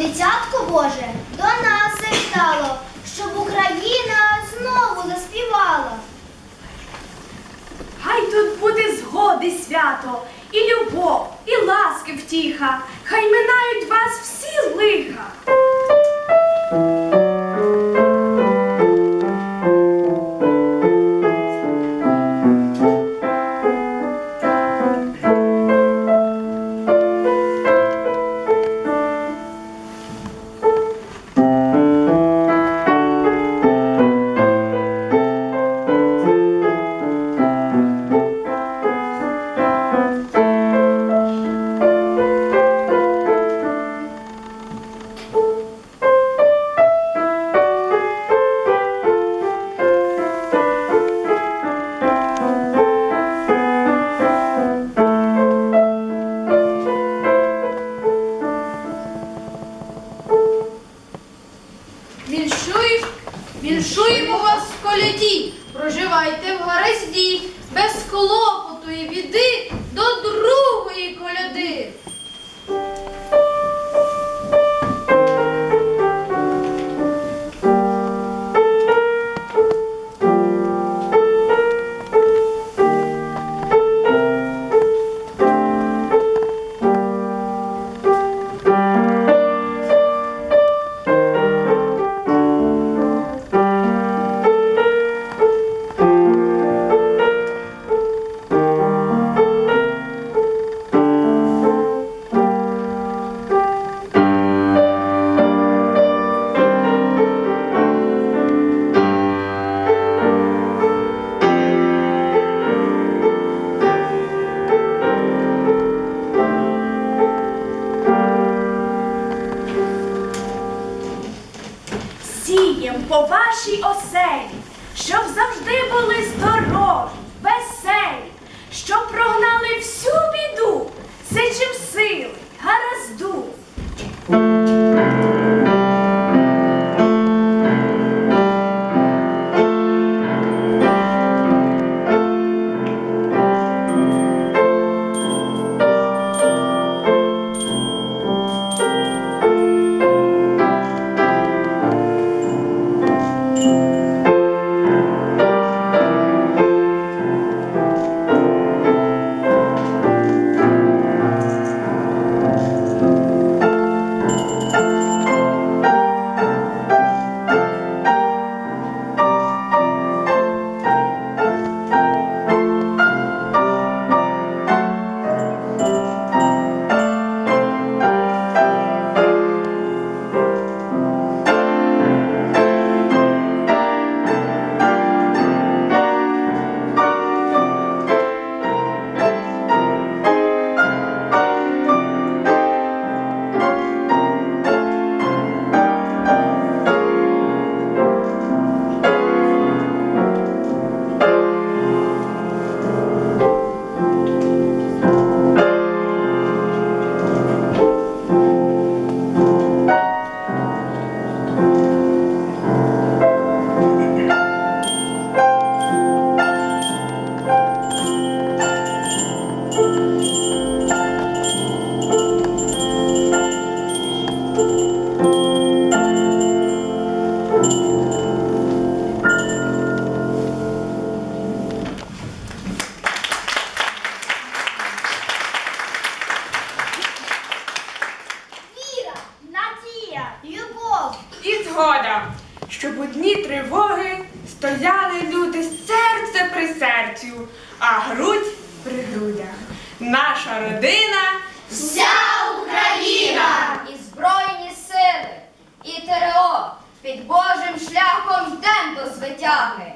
дитятко Боже до нас завітало, щоб Україна знову заспівала. Хай тут буде згоди свято, і любов, і ласки втіха, хай минають вас всі лиха. Віншуємо вас в коляді, проживайте в гаразді, по вашій оселі, щоб завжди були здорові, веселі, щоб прогнали всю біду, сичим сили, щоб одні тривоги стояли люди серце при серцю, а грудь при грудях. Наша родина вся Україна і Збройні сили, і ТРО під Божим шляхом йдемо до звитяги.